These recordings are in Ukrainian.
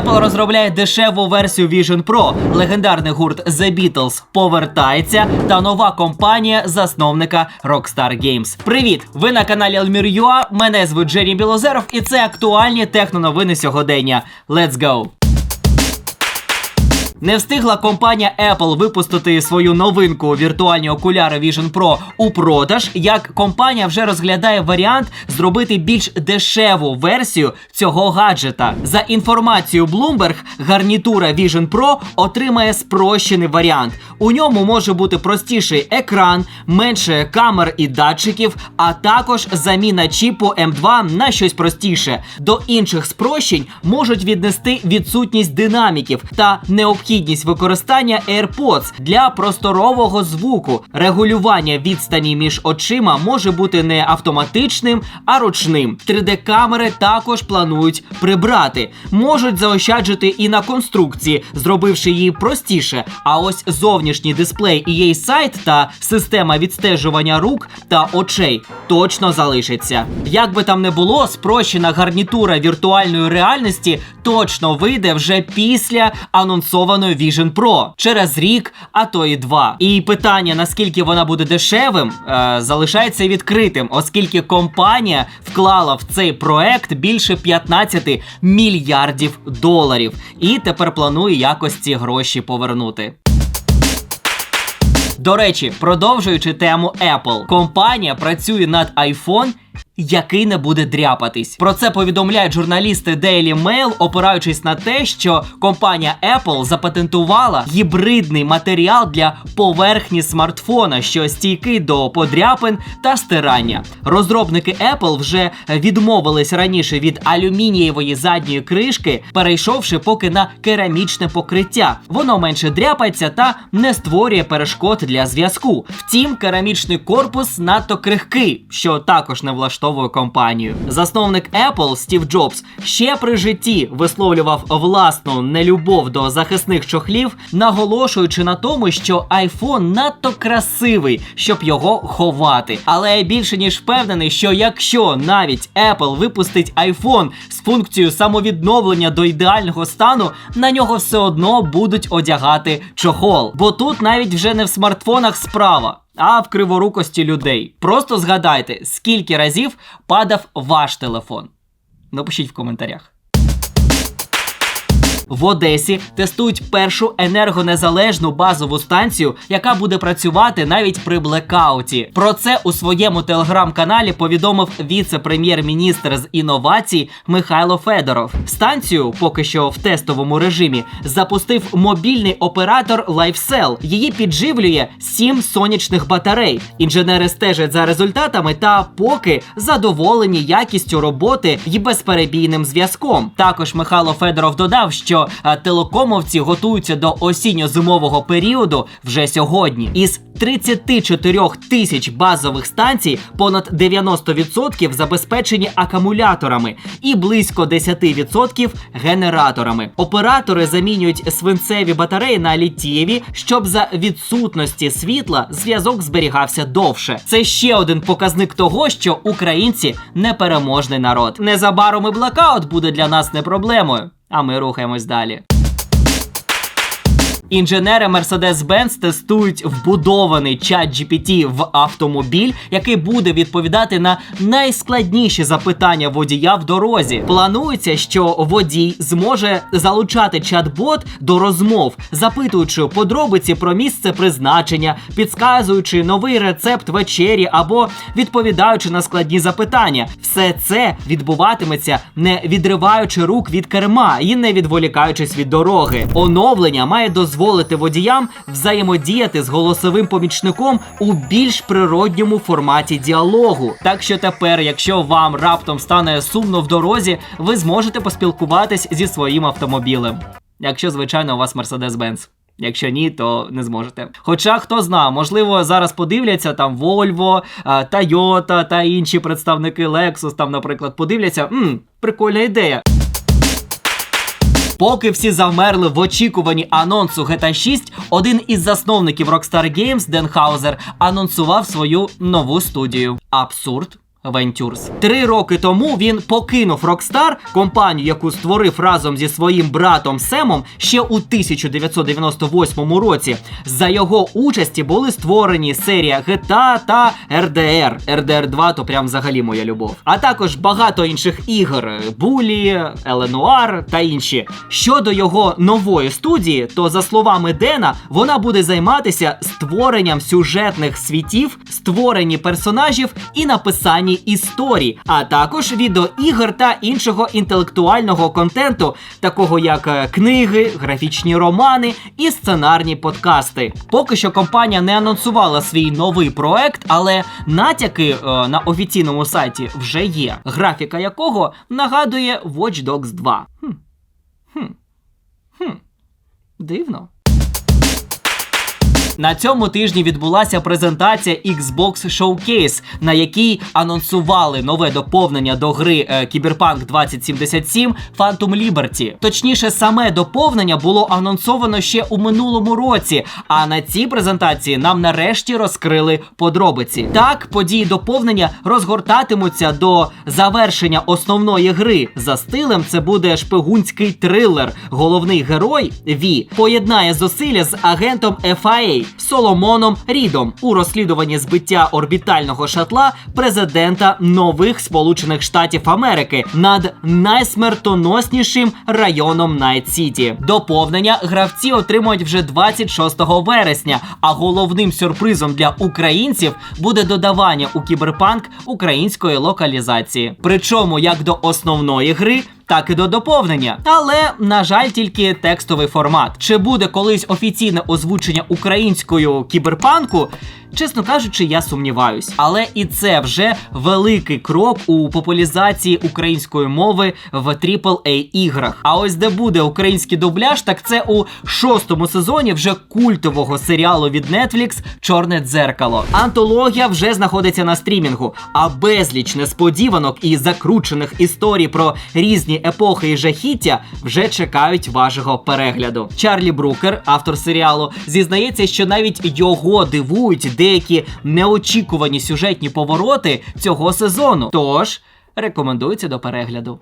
Apple розробляє дешеву версію Vision Pro. Легендарний гурт The Beatles повертається, та нова компанія засновника Rockstar Games. Привіт! Ви на каналі Elmir.ua, Мене звуть Джері Білозеров, і це актуальні техноновини сьогодення. Let's go! Не встигла компанія Apple випустити свою новинку віртуальні окуляри Vision Pro у продаж, як компанія вже розглядає варіант зробити більш дешеву версію цього гаджета. За інформацією Bloomberg, гарнітура Vision Pro отримає спрощений варіант. У ньому може бути простіший екран, менше камер і датчиків, а також заміна чіпу M2 на щось простіше. До інших спрощень можуть віднести відсутність динаміків та необхідність використання AirPods для просторового звуку. Регулювання відстані між очима може бути не автоматичним, а ручним. 3D-камери також планують прибрати. Можуть заощаджити і на конструкції, зробивши її простіше. А ось зовнішній дисплей і її сайт та система відстежування рук та очей точно залишиться. Як би там не було, спрощена гарнітура віртуальної реальності точно вийде вже після анонсованої Vision Pro через рік, а то і два. І питання, наскільки вона буде дешевим, е, залишається відкритим, оскільки компанія вклала в цей проект більше 15 мільярдів доларів і тепер планує якось ці гроші повернути. До речі, продовжуючи тему Apple, компанія працює над iPhone, який не буде дряпатись. Про це повідомляють журналісти Daily Mail, опираючись на те, що компанія Apple запатентувала гібридний матеріал для поверхні смартфона, що стійкий до подряпин та стирання. Розробники Apple вже відмовились раніше від алюмінієвої задньої кришки, перейшовши поки на керамічне покриття. Воно менше дряпається та не створює перешкод для зв'язку. Втім, керамічний корпус надто крихкий, що також не влаштовує компанію. Засновник Apple Стів Джобс ще при житті висловлював власну нелюбов до захисних чохлів, наголошуючи на тому, що iPhone надто красивий, щоб його ховати. Але я більше ніж впевнений, що якщо навіть Apple випустить iPhone з функцією самовідновлення до ідеального стану, на нього все одно будуть одягати чохол. Бо тут навіть вже не в смартфонах справа а в криворукості людей. Просто згадайте, скільки разів падав ваш телефон. Напишіть в коментарях. В Одесі тестують першу енергонезалежну базову станцію, яка буде працювати навіть при блекауті. Про це у своєму телеграм-каналі повідомив віце-прем'єр-міністр з інновацій Михайло Федоров. Станцію, поки що в тестовому режимі, запустив мобільний оператор LifeCell. Її підживлює сім сонячних батарей. Інженери стежать за результатами та поки задоволені якістю роботи і безперебійним зв'язком. Також Михайло Федоров додав, що а, телекомовці готуються до осінньо-зимового періоду вже сьогодні. Із 34 тисяч базових станцій понад 90% забезпечені акумуляторами і близько 10% генераторами. Оператори замінюють свинцеві батареї на літієві, щоб за відсутності світла зв'язок зберігався довше. Це ще один показник того, що українці непереможний народ. Незабаром і блокаут буде для нас не проблемою. А ми рухаємось далі. Інженери Mercedes-Benz тестують вбудований чат GPT в автомобіль, який буде відповідати на найскладніші запитання водія в дорозі. Планується, що водій зможе залучати чат-бот до розмов, запитуючи подробиці про місце призначення, підказуючи новий рецепт вечері або відповідаючи на складні запитання. Все це відбуватиметься не відриваючи рук від керма і не відволікаючись від дороги. Оновлення має дозволити дозволити водіям взаємодіяти з голосовим помічником у більш природньому форматі діалогу. Так що тепер, якщо вам раптом стане сумно в дорозі, ви зможете поспілкуватись зі своїм автомобілем. Якщо, звичайно, у вас Mercedes-Benz. Якщо ні, то не зможете. Хоча хто зна, можливо, зараз подивляться там Volvo, Toyota та інші представники Lexus, там, наприклад, подивляться, мм, прикольна ідея. Поки всі завмерли в очікуванні анонсу GTA 6, один із засновників Rockstar Games, Ден Хаузер, анонсував свою нову студію. Абсурд. Ventures. Три роки тому він покинув Rockstar, компанію, яку створив разом зі своїм братом Семом ще у 1998 році. За його участі були створені серія GTA та RDR. RDR 2 то прям взагалі моя любов. А також багато інших ігор: Булі, Еленуар та інші. Щодо його нової студії, то за словами Дена, вона буде займатися створенням сюжетних світів, створенні персонажів і написанні історій, а також відеоігр та іншого інтелектуального контенту, такого як е, книги, графічні романи і сценарні подкасти. Поки що компанія не анонсувала свій новий проект, але натяки е, на офіційному сайті вже є. Графіка якого нагадує Watch Dogs 2. Хм. Хм. Хм. Дивно. На цьому тижні відбулася презентація Xbox Showcase, на якій анонсували нове доповнення до гри е, Cyberpunk 2077 Phantom Liberty. Точніше, саме доповнення було анонсовано ще у минулому році. А на цій презентації нам нарешті розкрили подробиці. Так, події доповнення розгортатимуться до завершення основної гри. За стилем це буде шпигунський трилер. Головний герой Ві поєднає зусилля з агентом FIA Соломоном Рідом у розслідуванні збиття орбітального шатла президента нових Сполучених Штатів Америки над найсмертоноснішим районом Найт Сіті. Доповнення гравці отримують вже 26 вересня. А головним сюрпризом для українців буде додавання у кіберпанк української локалізації. Причому як до основної гри так і до доповнення. Але, на жаль, тільки текстовий формат. Чи буде колись офіційне озвучення українською кіберпанку? Чесно кажучи, я сумніваюсь. Але і це вже великий крок у популяризації української мови в aaa іграх. А ось де буде український дубляж, так це у шостому сезоні вже культового серіалу від Netflix Чорне дзеркало. Антологія вже знаходиться на стрімінгу, а безліч несподіванок і закручених історій про різні епохи і жахіття вже чекають вашого перегляду. Чарлі Брукер, автор серіалу, зізнається, що навіть його дивують деякі неочікувані сюжетні повороти цього сезону. Тож рекомендується до перегляду.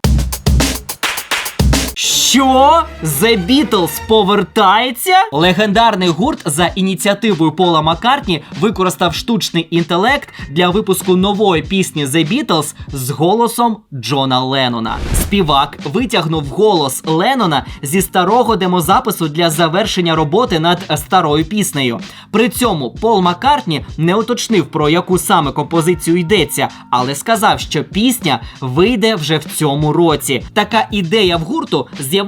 Що? The Beatles повертається? Легендарний гурт за ініціативою Пола Маккартні використав штучний інтелект для випуску нової пісні The Beatles з голосом Джона Леннона. Співак витягнув голос Леннона зі старого демозапису для завершення роботи над старою піснею. При цьому Пол Маккартні не уточнив про яку саме композицію йдеться, але сказав, що пісня вийде вже в цьому році. Така ідея в гурту з'явилася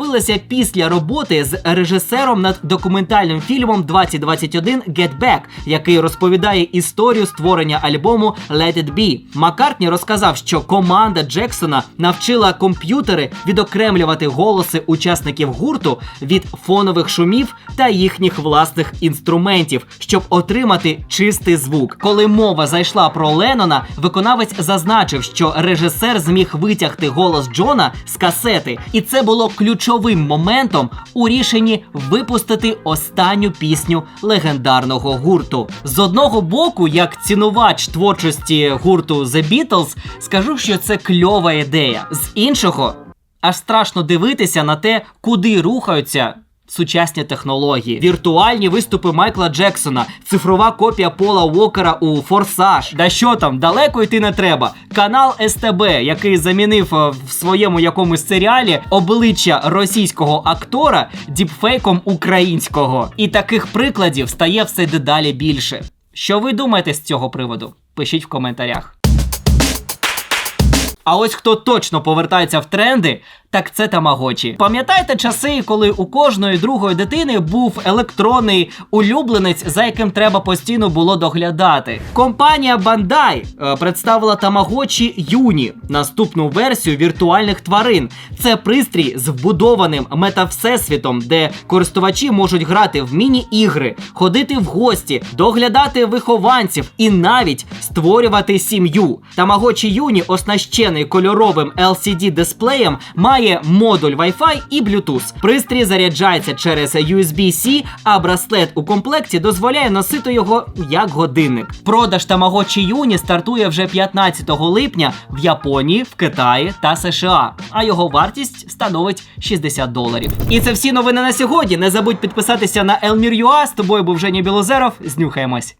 після роботи з режисером над документальним фільмом 2021 Get Back, який розповідає історію створення альбому Let It Be. Маккартні розказав, що команда Джексона навчила комп'ютери відокремлювати голоси учасників гурту від фонових шумів та їхніх власних інструментів, щоб отримати чистий звук. Коли мова зайшла про Леннона, виконавець зазначив, що режисер зміг витягти голос Джона з касети, і це було ключовим моментом у рішенні випустити останню пісню легендарного гурту. З одного боку, як цінувач творчості гурту The Beatles, скажу, що це кльова ідея. З іншого, аж страшно дивитися на те, куди рухаються. Сучасні технології, віртуальні виступи Майкла Джексона, цифрова копія Пола Уокера у Форсаж. Да що там, далеко йти не треба. Канал СТБ, який замінив е, в своєму якомусь серіалі обличчя російського актора діпфейком українського. І таких прикладів стає все дедалі більше. Що ви думаєте з цього приводу? Пишіть в коментарях. А ось хто точно повертається в тренди, так це тамагочі. Пам'ятаєте часи, коли у кожної другої дитини був електронний улюбленець, за яким треба постійно було доглядати? Компанія Bandai е, представила тамагочі Юні, наступну версію віртуальних тварин. Це пристрій з вбудованим метавсесвітом, де користувачі можуть грати в міні-ігри, ходити в гості, доглядати вихованців і навіть створювати сім'ю. Тамагочі Юні, оснащений кольоровим LCD дисплеєм, має має модуль Wi-Fi і Bluetooth. Пристрій заряджається через USB-C, а браслет у комплекті дозволяє носити його як годинник. Продаж Tamagotchi Uni стартує вже 15 липня в Японії, в Китаї та США. А його вартість становить 60 доларів. І це всі новини на сьогодні. Не забудь підписатися на Elmir.ua. З тобою був Женя Білозеров. Знюхаємось.